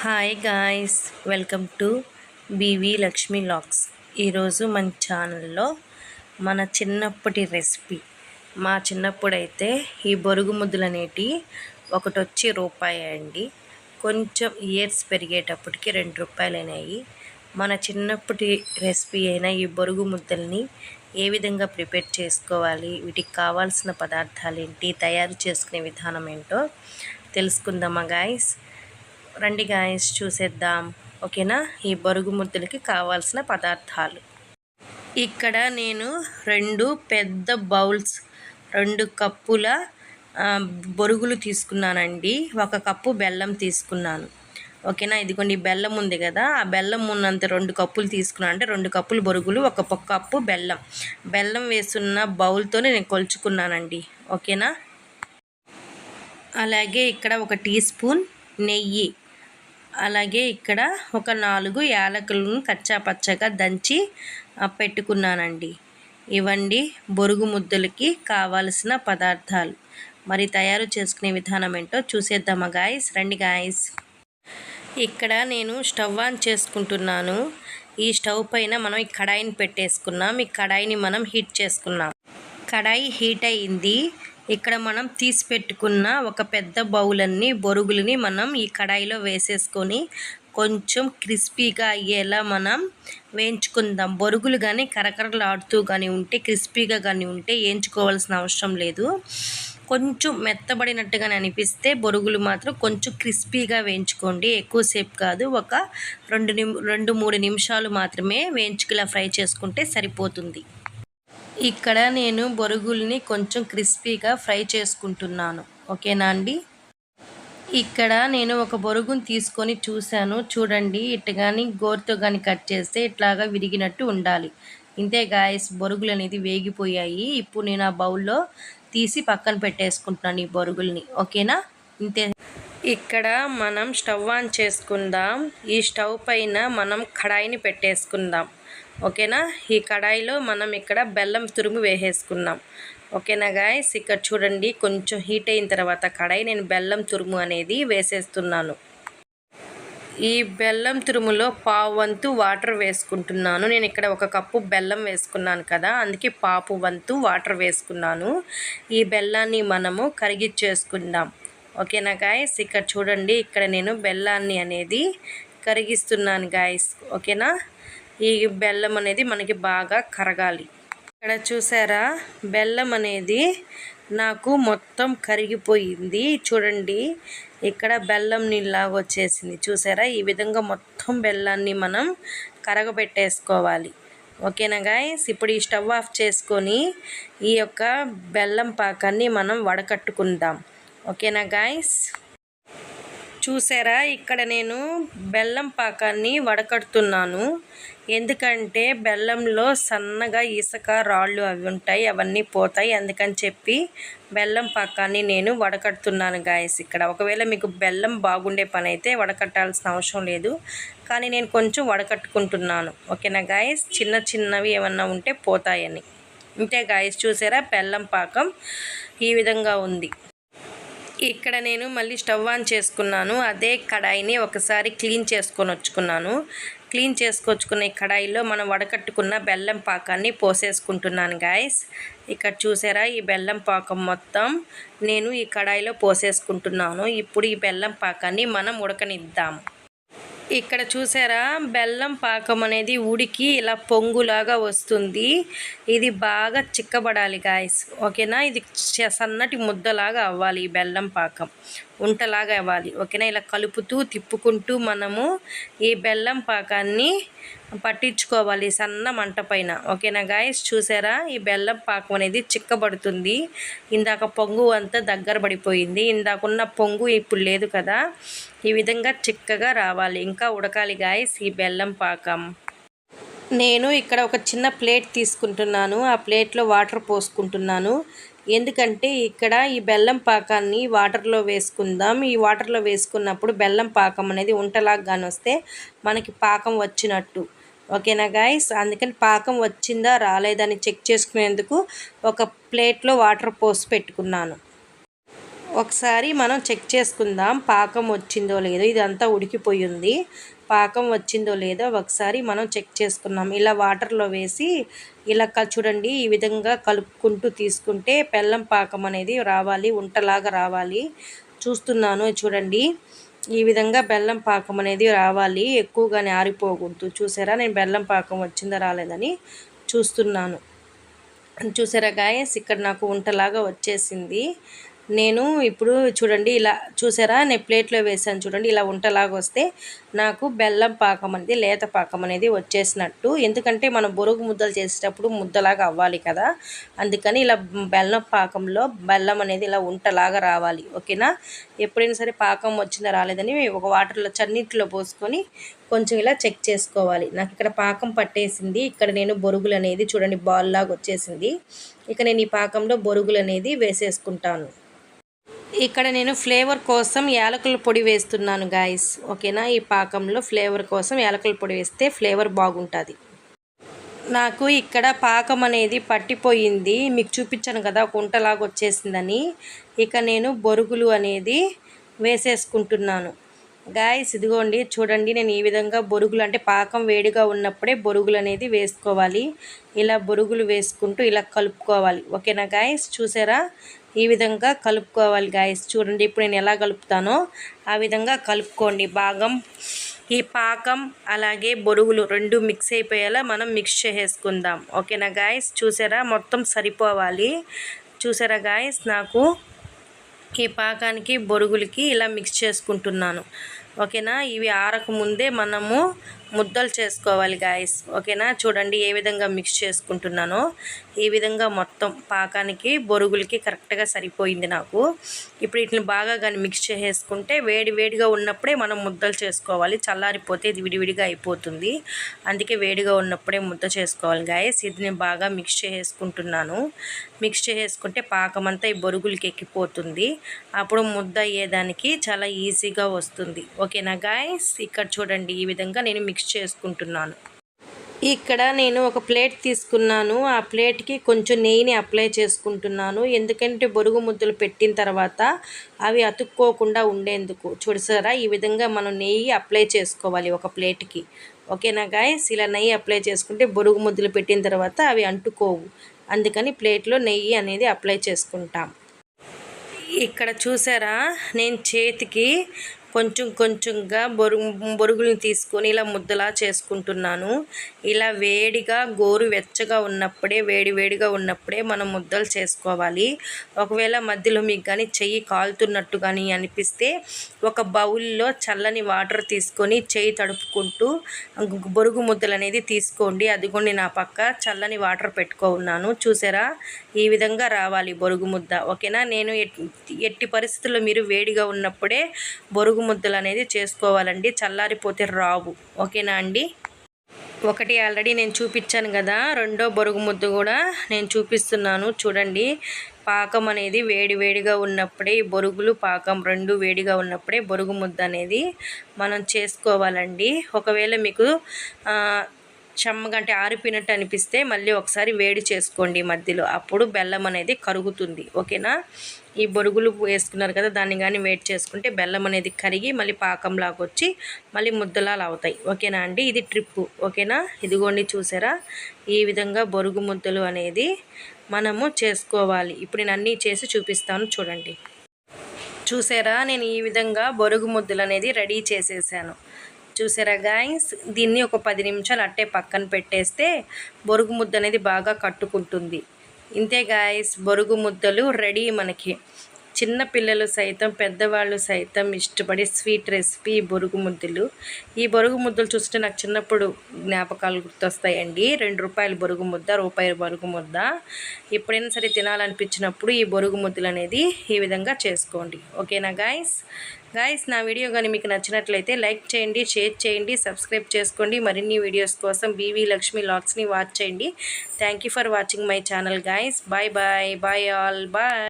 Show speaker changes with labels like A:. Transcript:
A: Hi guys welcome to B V Lakshmi Lux ఈరోజు మన ఛానల్లో మన చిన్నప్పటి రెసిపీ మా చిన్నప్పుడైతే ఈ బొరుగు ముద్దలు అనేటి ఒకటి వచ్చి రూపాయి అండి. కొంచెం ఇయర్స్ పెరిగేటప్పటికి రెండు రూపాయలు అయినాయి మన చిన్నప్పటి రెసిపీ అయిన ఈ బొరుగు ముద్దల్ని ఏ విధంగా ప్రిపేర్ చేసుకోవాలి వీటికి కావాల్సిన పదార్థాలు ఏంటి తయారు చేసుకునే విధానం ఏంటో తెలుసుకుందామా గాయస్ రండి గాయస్ చూసేద్దాం. ఓకేనా? ఈ బొరుగు ముద్దలకి కావాల్సిన పదార్థాలు. ఇక్కడ నేను రెండు పెద్ద బౌల్స్ రెండు కప్పుల బొరుగులు తీసుకున్నానండి. ఒక కప్పు బెల్లం తీసుకున్నాను. ఓకేనా? ఇదిగోండి బెల్లం ఉంది కదా? ఆ బెల్లం ఉన్నంత రెండు కప్పులు తీసుకున్నాను. అంటే రెండు కప్పులు బొరుగులు ఒక కప్పు బెల్లం. బెల్లం వేసున్న బౌల్తోనే నేను కొలుచుకున్నానండి. ఓకేనా? అలాగే ఇక్కడ ఒక టీ స్పూన్ నెయ్యి. అలాగే ఇక్కడ ఒక నాలుగు యాలకులను కచ్చా పచ్చగా దంచి పెట్టుకున్నానండి. ఇవండి బొరుగు ముద్దలకి కావాల్సిన పదార్థాలు. మరి తయారు చేసుకునే విధానం ఏంటో చూసేద్దామా గాయస్? రండి గాయస్. ఇక్కడ నేను స్టవ్ ఆన్ చేసుకుంటున్నాను. ఈ స్టవ్ పైన మనం ఈ కడాయిని పెట్టేసుకున్నాం. ఈ కడాయిని మనం హీట్ చేసుకున్నాం. కడాయి హీట్ అయింది. ఇక్కడ మనం తీసి పెట్టుకున్న ఒక పెద్ద బౌల్ అన్ని బొరుగులని మనం ఈ కడాయిలో వేసేసుకొని కొంచెం క్రిస్పీగా అయ్యేలా మనం వేయించుకుందాం. బొరుగులు కానీ కరకరలాడుతూ కానీ ఉంటే క్రిస్పీగా కానీ ఉంటే వేయించుకోవాల్సిన అవసరం లేదు. కొంచెం మెత్తబడినట్టుగానే అనిపిస్తే బొరుగులు మాత్రం కొంచెం క్రిస్పీగా వేయించుకోండి. ఎక్కువసేపు కాదు ఒక రెండు నిమి రెండు మూడు నిమిషాలు మాత్రమే వేయించుకులా ఫ్రై చేసుకుంటే సరిపోతుంది. ఇక్కడ నేను బొరుగుల్ని కొంచెం క్రిస్పీగా ఫ్రై చేసుకుంటున్నాను. ఓకేనా అండి? ఇక్కడ నేను ఒక బొరుగుని తీసుకొని చూశాను. చూడండి ఇట్లా కానీ గోరుతో కానీ కట్ చేస్తే ఇట్లాగా విరిగినట్టు ఉండాలి. ఇంతే గాయస్ బొరుగులు అనేది వేగిపోయాయి. ఇప్పుడు నేను ఆ బౌల్లో తీసి పక్కన పెట్టేసుకుంటున్నాను ఈ బొరుగుల్ని. ఓకేనా? ఇంతే. ఇక్కడ మనం స్టవ్ ఆన్ చేసుకుందాం. ఈ స్టవ్ పైన మనం కడాయిని పెట్టేసుకుందాం. ఓకేనా? ఈ కడాయిలో మనం ఇక్కడ బెల్లం తురుము వేసేసుకున్నాం. ఓకేనా గాయస్ ఇక్కడ చూడండి కొంచెం హీట్ అయిన తర్వాత కడాయి నేను బెల్లం తురుము అనేది వేసేస్తున్నాను. ఈ బెల్లం తురుములో పావు వంతు వాటర్ వేసుకుంటున్నాను. నేను ఇక్కడ ఒక కప్పు బెల్లం వేసుకున్నాను కదా అందుకే పాపు వంతు వాటర్ వేసుకున్నాను. ఈ బెల్లాన్ని మనము కరిగిచ్చేసుకుందాం ఓకేనా గాయస్ ఇక్కడ చూడండి ఇక్కడ నేను బెల్లాన్ని అనేది కరిగిస్తున్నాను గాయస్ ఓకేనా? ఈ బెల్లం అనేది మనకి బాగా కరగాలి. ఇక్కడ చూసారా? బెల్లం అనేది నాకు మొత్తం కరిగిపోయింది. చూడండి. ఇక్కడ బెల్లం నీళ్ళలాగా వచ్చేసింది. చూసారా? ఈ విధంగా మొత్తం బెల్లాన్ని మనం కరగబెట్టేసుకోవాలి. ఓకేనా గాయస్ ఇప్పుడు ఈ స్టవ్ ఆఫ్ చేసుకొని ఈ యొక్క బెల్లం పాకాన్ని మనం వడకట్టుకుందాం. ఓకేనా గాయస్ చూసారా? ఇక్కడ నేను బెల్లం పాకాన్ని వడకడుతున్నాను. ఎందుకంటే బెల్లంలో సన్నగా ఇసుక రాళ్ళు అవి ఉంటాయి అవన్నీ పోతాయి. అందుకని చెప్పి బెల్లం పాకాన్ని నేను వడకడుతున్నాను గాయస్ ఇక్కడ. ఒకవేళ మీకు బెల్లం బాగుండే పని అయితే వడకట్టాల్సిన అవసరం లేదు. కానీ నేను కొంచెం వడకట్టుకుంటున్నాను. ఓకేనా గాయస్? చిన్న చిన్నవి ఏమన్నా ఉంటే పోతాయని. ఇంతే గాయస్ చూసారా? బెల్లం పాకం ఈ విధంగా ఉంది. ఇక్కడ నేను మళ్ళీ స్టవ్ ఆన్ చేసుకున్నాను. అదే కడాయిని ఒకసారి క్లీన్ చేసుకొని వచ్చుకున్నాను. క్లీన్ చేసుకొచ్చుకున్న ఈ కడాయిలో మనం వడకట్టుకున్న బెల్లం పాకాన్ని పోసేసుకుంటున్నాను గాయస్ ఇక్కడ చూసారా ఈ బెల్లం పాకం మొత్తం నేను ఈ కడాయిలో పోసేసుకుంటున్నాను. ఇప్పుడు ఈ బెల్లం పాకాన్ని మనం ఉడకనిద్దాం. ఇక్కడ చూసారా? బెల్లం పాకం అనేది ఉడికి ఇలా పొంగులాగా వస్తుంది. ఇది బాగా చిక్కబడాలి గాయస్ ఓకేనా? ఇది సన్నటి ముద్దలాగా అవ్వాలి ఈ బెల్లం పాకం. ఉంటలాగా అవ్వాలి. ఓకేనా? ఇలా కలుపుతూ తిప్పుకుంటూ మనము ఈ బెల్లం పాకాన్ని పట్టించుకోవాలి సన్న మంట పైన. ఓకేనా గాయస్ చూసారా? ఈ బెల్లం పాకం అనేది చిక్కబడుతుంది. ఇందాక పొంగు అంతా దగ్గర పడిపోయింది. ఇందాకున్న పొంగు ఇప్పుడు లేదు కదా. ఈ విధంగా చిక్కగా రావాలి. ఇంకా ఉడకాలి గాయస్ ఈ బెల్లం పాకం. నేను ఇక్కడ ఒక చిన్న ప్లేట్ తీసుకుంటున్నాను. ఆ ప్లేట్లో వాటర్ పోసుకుంటున్నాను. ఎందుకంటే ఇక్కడ ఈ బెల్లం పాకాన్ని వాటర్లో వేసుకుందాం. ఈ వాటర్లో వేసుకున్నప్పుడు బెల్లం పాకం అనేది ఉంటలాగాని వస్తే మనకి పాకం వచ్చినట్టు. ఓకేనా గాయస్? అందుకని పాకం వచ్చిందా రాలేదని చెక్ చేసుకునేందుకు ఒక ప్లేట్లో వాటర్ పోసి పెట్టుకున్నాను. ఒకసారి మనం చెక్ చేసుకుందాం పాకం వచ్చిందో లేదో. ఇదంతా ఉడికిపోయింది పాకం వచ్చిందో లేదో ఒకసారి మనం చెక్ చేసుకున్నాం. ఇలా వాటర్లో వేసి ఇలా చూడండి ఈ విధంగా కలుపుకుంటూ తీసుకుంటే బెల్లం పాకం అనేది రావాలి ఉంటలాగా రావాలి. చూస్తున్నాను చూడండి. ఈ విధంగా బెల్లం పాకం అనేది రావాలి. ఎక్కువగానే ఆరిపోకూడదు. చూసారా? నేను బెల్లం పాకం వచ్చిందా రాలేదని చూస్తున్నాను. చూసారా గాయస్? ఇక్కడ నాకు ఉంటలాగా వచ్చేసింది. నేను ఇప్పుడు చూడండి ఇలా చూసారా? నేను ప్లేట్లో వేసాను చూడండి ఇలా వంటలాగా వస్తే నాకు బెల్లం పాకం అనేది లేత పాకం అనేది వచ్చేసినట్టు. ఎందుకంటే మనం బొరుగు ముద్దలు చేసేటప్పుడు ముద్దలాగా అవ్వాలి కదా. అందుకని ఇలా బెల్లం పాకంలో బెల్లం అనేది ఇలా ఉంటలాగా రావాలి. ఓకేనా? ఎప్పుడైనా సరే పాకం వచ్చిందా రాలేదని ఒక వాటర్లో చన్నీటిలో పోసుకొని కొంచెం ఇలా చెక్ చేసుకోవాలి. నాకు ఇక్కడ పాకం పట్టేసింది. ఇక్కడ నేను బొరుగులు అనేది చూడండి బాల్ లాగా వచ్చేసింది. ఇక నేను ఈ పాకంలో బొరుగులు అనేది వేసేసుకుంటాను. ఇక్కడ నేను ఫ్లేవర్ కోసం యాలకుల పొడి వేస్తున్నాను గాయస్ ఓకేనా? ఈ పాకంలో ఫ్లేవర్ కోసం యాలకుల పొడి వేస్తే ఫ్లేవర్ బాగుంటుంది. నాకు ఇక్కడ పాకం అనేది పట్టిపోయింది. మీకు చూపించాను కదా కుంటలాగా వచ్చేసిందని. ఇక నేను బొరుగులు అనేది వేసేసుకుంటున్నాను. గాయస్ ఇదిగోండి చూడండి నేను ఈ విధంగా బొరుగులు అంటే పాకం వేడిగా ఉన్నప్పుడే బొరుగులు అనేది వేసుకోవాలి. ఇలా బొరుగులు వేసుకుంటూ ఇలా కలుపుకోవాలి. ఓకేనా గాయస్ చూసారా? ఈ విధంగా కలుపుకోవాలి గాయస్ చూడండి ఇప్పుడు నేను ఎలా కలుపుతానో ఆ విధంగా కలుపుకోండి. భాగం ఈ పాకం అలాగే బొరుగులు రెండు మిక్స్ అయిపోయేలా మనం మిక్స్ చేసేసుకుందాం. ఓకేనా గాయస్ చూసారా? మొత్తం సరిపోవాలి. చూసారా గాయస్ నాకు ఈ పాకానికి బొరుగులకి ఇలా మిక్స్ చేసుకుంటున్నాను. ఓకేనా? ఇవి ఆరక ముందే మనము ముద్దలు చేసుకోవాలి గాయస్ ఓకేనా? చూడండి ఏ విధంగా మిక్స్ చేసుకుంటున్నానో. ఈ విధంగా మొత్తం పాకానికి బొరుగులకి కరెక్ట్గా సరిపోయింది నాకు. ఇప్పుడు వీటిని బాగా కానీ మిక్స్ చేసుకుంటే వేడి వేడిగా ఉన్నప్పుడే మనం ముద్దలు చేసుకోవాలి. చల్లారిపోతే ఇది విడివిడిగా అయిపోతుంది. అందుకే వేడిగా ఉన్నప్పుడే ముద్ద చేసుకోవాలి గాయస్ ఇది నేను బాగా మిక్స్ చేసుకుంటున్నాను. మిక్స్ చేసుకుంటే పాకం అంతా ఈ బొరుగులకి ఎక్కిపోతుంది. అప్పుడు ముద్ద అయ్యేదానికి చాలా ఈజీగా వస్తుంది. ఓకేనా గాయస్ ఇక్కడ చూడండి ఈ విధంగా నేను మిక్స్ చేసుకుంటున్నాను. ఇక్కడ నేను ఒక ప్లేట్ తీసుకున్నాను. ఆ ప్లేట్కి కొంచెం నెయ్యిని అప్లై చేసుకుంటున్నాను. ఎందుకంటే బొరుగు ముద్దలు పెట్టిన తర్వాత అవి అతుక్కోకుండా ఉండేందుకు. చూడసారా ఈ విధంగా మనం నెయ్యి అప్లై చేసుకోవాలి ఒక ప్లేట్కి. ఓకేనా గాయస్? ఇలా నెయ్యి అప్లై చేసుకుంటే బొరుగు ముద్దలు పెట్టిన తర్వాత అవి అంటుకోవు. అందుకని ప్లేట్లో నెయ్యి అనేది అప్లై చేసుకుంటాం. ఇక్కడ చూసారా నేను చేతికి కొంచెం కొంచెంగా బొరుగు బొరుగులను తీసుకొని ఇలా ముద్దలా చేసుకుంటున్నాను. ఇలా వేడిగా గోరు వెచ్చగా ఉన్నప్పుడే వేడి వేడిగా ఉన్నప్పుడే మనం ముద్దలు చేసుకోవాలి. ఒకవేళ మధ్యలో మీకు కానీ చెయ్యి కాలుతున్నట్టు కానీ అనిపిస్తే ఒక బౌల్లో చల్లని వాటర్ తీసుకొని చెయ్యి తడుపుకుంటూ బొరుగు ముద్దలు అనేది తీసుకోండి. అదిగోండి నా పక్క చల్లని వాటర్ పెట్టుకో ఉన్నాను చూసారా? ఈ విధంగా రావాలి బొరుగు ముద్ద. ఓకేనా? నేను ఎట్టి పరిస్థితుల్లో మీరు వేడిగా ఉన్నప్పుడే బొరుగు బొరుగు ముద్దలు అనేది చేసుకోవాలండి. చల్లారిపోతే రావు. ఓకేనా అండి? ఒకటి ఆల్రెడీ నేను చూపించాను కదా. రెండో బొరుగు ముద్ద కూడా నేను చూపిస్తున్నాను. చూడండి. పాకం అనేది వేడి వేడిగా ఉన్నప్పుడే బొరుగులు పాకం రెండు వేడిగా ఉన్నప్పుడే బొరుగు ముద్ద అనేది మనం చేసుకోవాలండి. ఒకవేళ మీకు చెమ్మగంటే ఆరిపోయినట్టు అనిపిస్తే మళ్ళీ ఒకసారి వేడి చేసుకోండి మధ్యలో. అప్పుడు బెల్లం అనేది కరుగుతుంది. ఓకేనా? ఈ బొరుగులు వేసుకున్నారు కదా దాన్ని కానీ వేడి చేసుకుంటే బెల్లం అనేది కరిగి మళ్ళీ పాకంలాగా వచ్చి మళ్ళీ ముద్దలాలు అవుతాయి. ఓకేనా అండి? ఇది ట్రిప్పు ఓకేనా? ఇదిగోండి చూసారా? ఈ విధంగా బొరుగు ముద్దలు అనేది మనము చేసుకోవాలి. ఇప్పుడు నేను అన్నీ చేసి చూపిస్తాను చూడండి. చూసారా? నేను ఈ విధంగా బొరుగు ముద్దలు అనేది రెడీ చేసేసాను. చూసారా గాయస్ దీన్ని ఒక పది నిమిషాలు అట్టే పక్కన పెట్టేస్తే బొరుగు ముద్ద అనేది బాగా కట్టుకుంటుంది. ఇంతే గాయస్ బొరుగు ముద్దలు రెడీ మనకి. చిన్న పిల్లలు సైతం పెద్దవాళ్ళు సైతం ఇష్టపడే స్వీట్ రెసిపీ బొరుగు ముద్దలు. ఈ బొరుగు ముద్దలు చూస్తే నాకు చిన్నప్పుడు జ్ఞాపకాలు గుర్తొస్తాయండి. రెండు రూపాయలు బొరుగు ముద్ద రూపాయి బొరుగు ముద్ద. ఎప్పుడైనా సరే తినాలనిపించినప్పుడు ఈ బొరుగు ముద్దలు అనేది ఈ విధంగా చేసుకోండి. ఓకేనా గాయస్? గాయస్ నా వీడియో కానీ మీకు నచ్చినట్లయితే లైక్ చేయండి షేర్ చేయండి సబ్స్క్రైబ్ చేసుకోండి. మరిన్ని వీడియోస్ కోసం బీవీ లక్ష్మి లాక్స్ని వాచ్ చేయండి. Thank for watching my channel guys. Bye bye. Bye all. Bye.